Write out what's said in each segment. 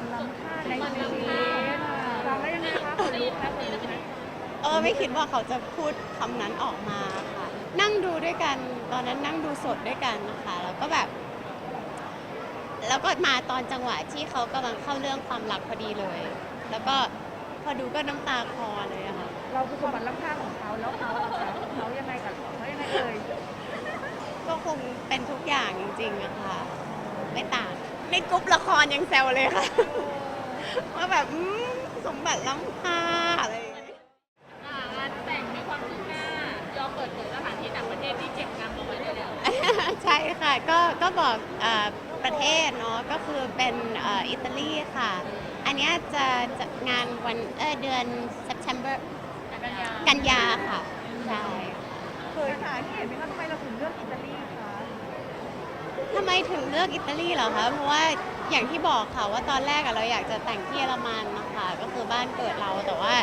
ฝันล้ำค่าในชีวิตฟังแล้วยังไงคะขนลุกนะขนลุกนะเออไม่คิดว่าเขาจะพูดคำนั้นออกมาค่ะ นั่งดูด้วยกัน ตอนนั้นนั่งดูสดด้วยกันนะคะแล้วก็แบบ แล้วก็มาตอนจังหวะที่เขากำลังเข้าเรื่องความรักพอดีเลย แล้วก็พอดูก็น้ำตาคลอเลยอะค่ะ เราคือคนฝันล้ำค่าของเขาแล้วเขาอะคะเขายังไงกับเขายังไงเอ่ยก็คงเป็นทุกอย่างจริงๆอะค่ะไม่ต่าง ในกรุ๊ปละครยังแซวเลยค่ะ ว่าแบบอืมสมบัติล้ำค่าอะไรอย่างเงี้ย อ่างานแต่งมีความคืบหน้ายอมเปิดเผยสถานที่ต่างประเทศที่เจ็บนำเอาไว้ได้แล้ว ใช่ค่ะ ก็ก็บอกเอ่อประเทศเนาะก็คือเป็นเอ่ออิตาลีค่ะ อันเนี้ยจะจัดงานวันเออเดือน September กันยากันยาค่ะ ใช่ เคยสาเหตุไหมคะทำไมเราถึงเลือกอิตาลีคะ ทำไมถึงเลือกอิตาลีเหรอคะเพราะว่าอย่างที่บอกค่ะว่าตอนแรกอะเราอยากจะแต่งที่เยอรมันนะคะก็คือบ้านเกิดเราแต่ว่า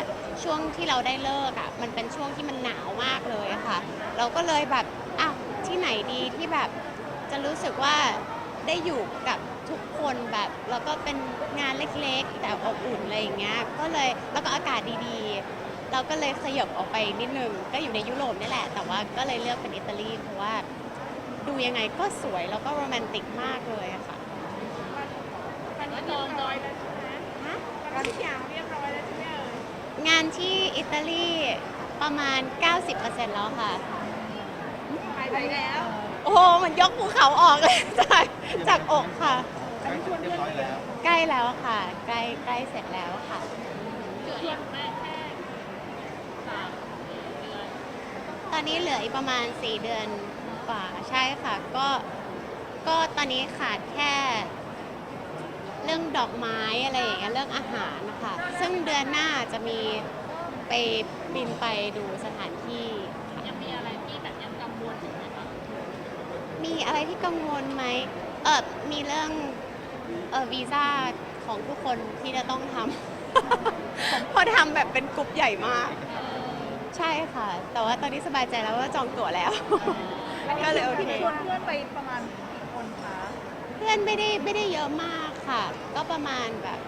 ช่วงที่เราได้เลิกอะมันเป็นช่วงที่มันหนาวมากเลยอะค่ะ เราก็เลยแบบอ้าวที่ไหนดีที่แบบจะรู้สึกว่าได้อยู่กับทุกคนแบบแล้วก็เป็นงานเล็กๆ แต่อบอุ่นอะไรอย่างเงี้ยก็เลยแล้วก็อากาศดีๆ เราก็เลยขยบออกไปนิดนึงก็อยู่ในยุโรปนี่แหละ แต่ว่าก็เลยเลือกเป็นอิตาลีเพราะว่า ดูยังไงก็สวยแล้วก็โรแมนติกมากเลยอะค่ะมันก็จองจอยแล้วใช่ไหมฮะการทุกอย่างเรียบร้อยแล้วใช่ไหมเอ่ยงานที่อิตาลีประมาณ 90%แล้วค่ะหายไปแล้วโอ้โหเหมันยกภูเขาออกเลย จากจากอกค่ะอันนี้ชวนเพื่อนไปแล้วใกล้แล้วค่ะ ใกล้ใกล้เสร็จแล้วค่ะ เหลืออีกแม่แค่สามเดือนตอนนี้เหลืออีกประมาณ 4 เดือน กว่าใช่ค่ะ ก็ก็ตอนนี้ขาดแค่ เรื่องดอกไม้อะไรอย่างเงี้ยเรื่องอาหารนะคะซึ่งเดือนหน้าจะมีไปบินไปดูสถานที่ค่ะยังมีอะไรที่แบบยังกังวลอยู่ไหมคะมีอะไรที่กังวลไหมเออมีเรื่องเออวีซ่าของทุกคนที่จะต้องทำ เพราะทำแบบเป็นกลุ่มใหญ่มาก ใช่ค่ะ แต่ว่าตอนนี้สบายใจแล้วว่าจองตั๋วแล้ว ก็เลยโอเค ชวนเพื่อนไปประมาณกี่คนคะเพื่อนไม่ได้ไม่ได้เยอะมากค่ะ ก็ประมาณแบบ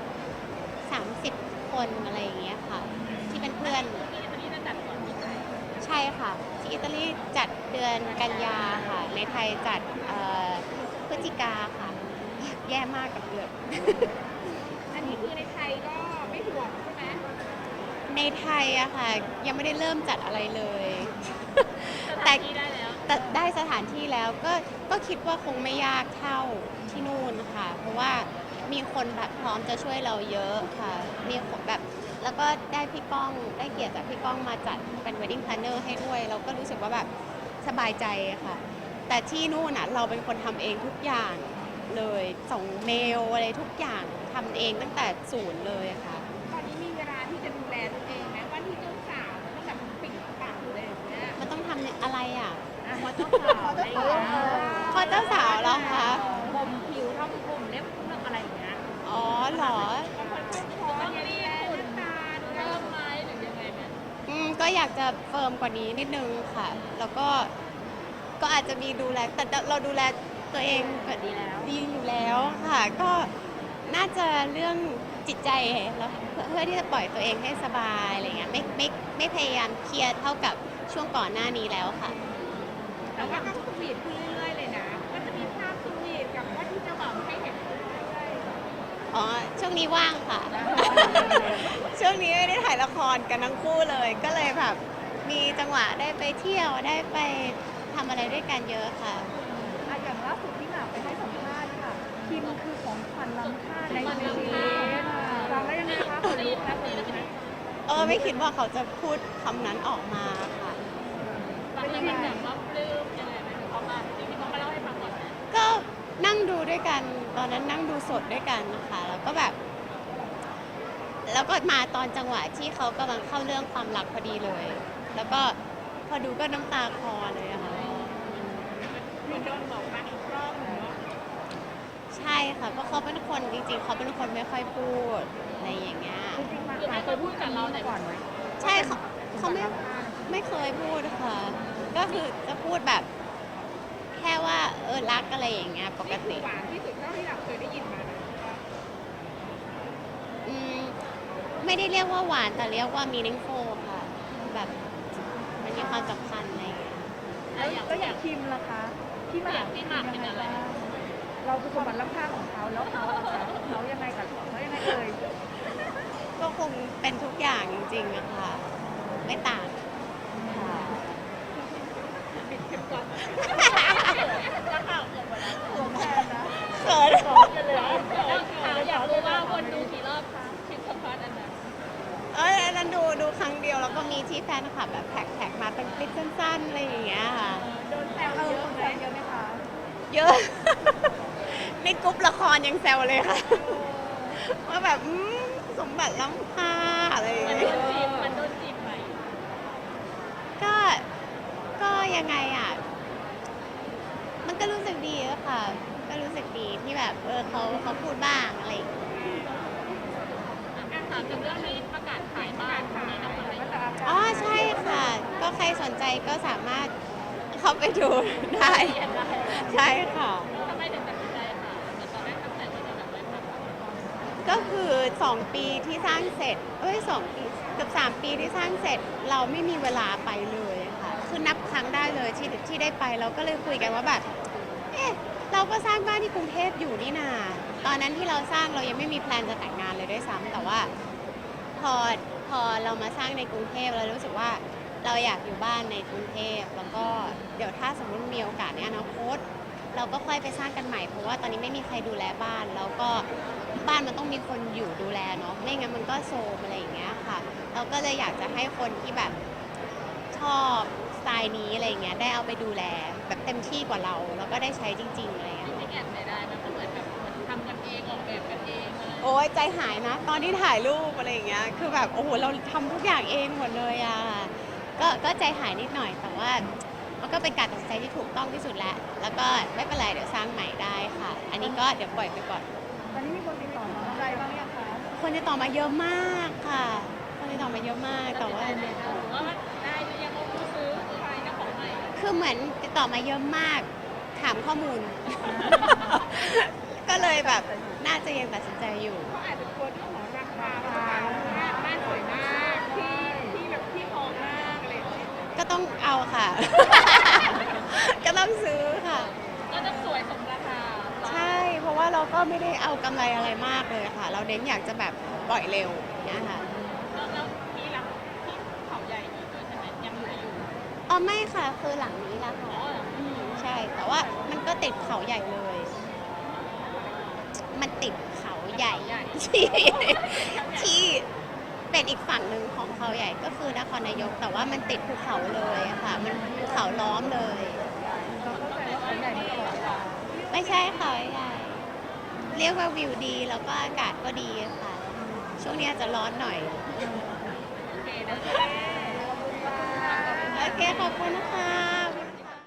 30 คนอะไรอย่างเงี้ยค่ะ ที่เป็นเพื่อนที่อิตาลีจะจัดก่อนที่ไทยใช่ค่ะที่อิตาลีจัดเดือนกันยาค่ะ ในไทยจัดเอ่อพฤศจิกาค่ะ แย่มากกับเดือน อันนี้คือในไทยก็ไม่ห่วงใช่ไหมในไทยอะค่ะ ยังไม่ได้เริ่มจัดอะไรเลย ส แต่ ถานที่ได้ แต่ได้สถานที่แล้วก็ก็คิดว่าคงไม่ยากเท่าที่นู่นค่ะ เพราะว่ามีคนแบบพร้อมจะช่วยเราเยอะค่ะ มีคนแบบแล้วก็ได้พี่ก้องได้เกียรติจากพี่ก้องมาจัดเป็น wedding planner ให้ด้วย เราก็รู้สึกว่าแบบสบายใจค่ะ แต่ที่นู่นน่ะเราเป็นคนทำเองทุกอย่างเลยส่งเมลอะไรทุกอย่างทำเองตั้งแต่ศูนย์เลยค่ะ อะอะพอเจ้าสาวอะไรอย่างเงี้ยพอเจ้าสาวแล้วคะบ่มผิวทำผมเล็บเรื่องอะไรอย่างเงี้ยอ๋อเหรอบางคนชอบขอมันรีบฝุ่นตาเริ่มไหมหรือยังไงไหมอืมก็อยากจะเฟิร์มกว่านี้นิดนึงค่ะ แล้วก็ก็อาจจะมีดูแลแต่เราดูแลตัวเองก็ดีแล้วดีอยู่แล้วค่ะ ก็น่าจะเรื่องจิตใจแล้วเพื่อเพื่อที่จะปล่อยตัวเองให้สบายอะไรเงี้ยไม่ไม่ไม่พยายามเครียดเท่ากับช่วงก่อนหน้านี้แล้วค่ะ แต่ว่าก็สวีทขึ้นเรื่อยๆเลยนะ ก็จะมีภาพสวีทกับว่าที่เจ้าบ่าวให้เห็นเรื่อยอ๋อ ช่วงนี้ว่างค่ะ ช่วงนี้ไม่ได้ถ่ายละครกันทั้งคู่เลย ก็เลยแบบ มีจังหวะได้ไปเที่ยวได้ไปทำอะไรด้วยกันเยอะค่ะอะอย่างล่าสุดที่หมากไปให้สัมภาษณ์ค่ะคิมคือของขวัญล้ำค่าในชีวิตฟังแล้วยังไงคะขนลุกนะขนลุกนะเออ ไม่คิดว่าเขาจะพูดคำนั้นออกมาค่ะๆฟังแล้วมันแบบว่ นั่งดูด้วยกัน ตอนนั้นนั่งดูสดด้วยกันนะคะแล้วก็แบบ แล้วก็มาตอนจังหวะที่เขากำลังเข้าเรื่องความรักพอดีเลย แล้วก็พอดูก็น้ำตาคลอเลยอะค่ะมีโดนบอกรักอีกรอบหนึ่งว่าใช่ค่ะเพราะเขาเป็นคนจริง ๆ เขาเป็นคนไม่ค่อยพูดอะไรอย่างเงี้ยจริงๆหมากหมากเคยพูดกับเรามาก่อนไหมใช่เขาเขาไม่ไม่เคยพูดค่ะ ก็คือจะพูดแบบ แค่ว่า เออรักอะไรอย่างเงี้ยปกนี่คืติอหวานที่สุดเท่าที่เราเคยได้ยินมานะไม่ได้เรียกว่าหวานแต่เรียกว่า meaningful ค่ะ แบบมันมีความสำคัญอะไรอย่างเงี้ยแล้วก็อย่างคิมล่ะคะพี่หมากพี่หมากเป็นอะไรบ้างเราคือความหวานล้ำค่าของเขาแล้วเขาล่ะคะเขายังไงกับเขายังไงเอ่ยก็คงเป็นทุกอย่างจริงๆอะค่ะไม่ต่างค่ะ ปิดเข้มข้นจะข่าวเกิดวันนั้น สวมแทนนะ เขิน สองกันเลย อยากรู้ว่าคนดูกี่รอบคะคลิปสัมภาษณ์อันนั้น เอออันนั้นดูดู ครั้งเดียวแล้วก็มีที่แฟนคลับแบบแท็กแท็กมาเป็นคลิปสั้นๆอะไรอย่างเงี้ยค่ะ โดนแซวเออเยคอะนไหแซมวเยอะไหมคะเยอะ ในกรุ๊ปละครยังแซวเลยค่ะ ว่าแบบอืมสมบัติล้ำค่าอะไรอย่างมันเงี้โดยนจีบมันโดนจีบไหมก็ก็ยังไงอะ มันก็รู้สึกดีอะค่ะ ก็รู้สึกดีที่แบบเออเขาเขาพูดบ้างอะไรอย่างเงี้ย อะถามถึงเรื่องนี้ประกาศขาย บ้านในนครนายกอ๋อใช่ค่ะ ก็ใครสนใจก็สามารถเข้าไปดูได้ ใช่ค่ะ ทำไมถึงตัดสินใจค่ะเหมือนตอนแรกตั้งใจว่าจะแบบไม่ทำก็คือ 2 ปีที่สร้างเสร็จ เอ้ยสองปีเกือบ3 ปีที่สร้างเสร็จ เราไม่มีเวลาไปเลยค่ะ คือนับครั้งได้เลยที่ที่ได้ไปเราก็เลยคุยกันว่าแบบ เอ๊ะเราก็สร้างบ้านที่กรุงเทพอยู่นี่นา ตอนนั้นที่เราสร้างเรายังไม่มีแพลนจะแต่งงานเลยด้วยซ้ำแต่ว่า พอ พอเรามาสร้างในกรุงเทพเรารู้สึกว่าเราอยากอยู่บ้านในกรุงเทพแล้วก็เดี๋ยวถ้าสมมติมีโอกาสในอนาคตเราก็ค่อยไปสร้างกันใหม่เพราะว่าตอนนี้ไม่มีใครดูแลบ้านแล้วก็บ้านมันต้องมีคนอยู่ดูแลเนาะไม่งั้นมันก็โซมอะไรอย่างเงี้ยค่ะ เราก็เลยอยากจะให้คนที่แบบชอบสไตล์นี้อะไรอย่างเงี้ยได้เอาไปดูแลแบบเต็มที่กว่าเรา แล้วก็ได้ใช้จริงๆอะไรอย่างเงี้ยไม่แอบเสียดายมันเองอะไรโอ้ยใจหายนะ ตอนที่ถ่ายรูปอะไรอย่างเงี้ยคือแบบโอ้โหเราทำทุกอย่างเองหมดเลยอะก็ก็ใจหายนิดหน่อยแต่ว่ามันก็เป็นการตัดสินใจที่ถูกต้องที่สุดแล้ว แล้วก็ไม่เป็นไรเดี๋ยวสร้างใหม่ได้ค่ะ อันนี้ก็เดี๋ยวปล่อยไปก่อน ตอนนี้มีคนติดต่อมาอะไรบ้างยังคะคนจะต่อมาเยอะมากค่ะ คนจะต่อมาเยอะมากแต่ว่า หรือว่าได้หรือยังว่าผู้ซื้อใครเจ้าของใหม่ คือเหมือนติดต่อมาเยอะมาก ถามข้อมูล ก็เลยแบบ น่าจะยังตัดสินใจอยู่ เขาอาจจะกลัวเรื่องของราคาราคาบ้านสวยมากที่ที่แบบที่ทองมากอะไรอย่างเงี้ยก็ต้องเอาค่ะ ก็ต้องซื้อค่ะ ก็จะสวยสมราคาใช่ เพราะว่าเราก็ไม่ได้เอากำไรอะไรมากเลยค่ะ เราเน้นอยากจะแบบปล่อยเร็วเนี่ยค่ะ แล้วแล้วที่หลังที่เขาใหญ่อีกด้วยใช่ไหมยังเหลืออยู่อ๋อไม่ค่ะ คือหลังนี้ละค่ะอืมใช่ แต่ว่ามันก็ติดเขาใหญ่เลย มันติดเขาใหญ่ที่ที่เป็นอีกฝั่งหนึ่งของเขาใหญ่ก็คือนครนายก แต่ว่ามันติดภูเขาเลยอะค่ะ มันภูเขาล้อมเลยเราเข้าใจว่าเขาใหญ่มาตลอดเวลาไม่ใช่เขาใหญ่ เรียกว่าวิวดีแล้วก็อากาศก็ดีค่ะ ช่วงนี้อาจจะร้อนหน่อย โอเคนะโอเคขอบคุณนะคะ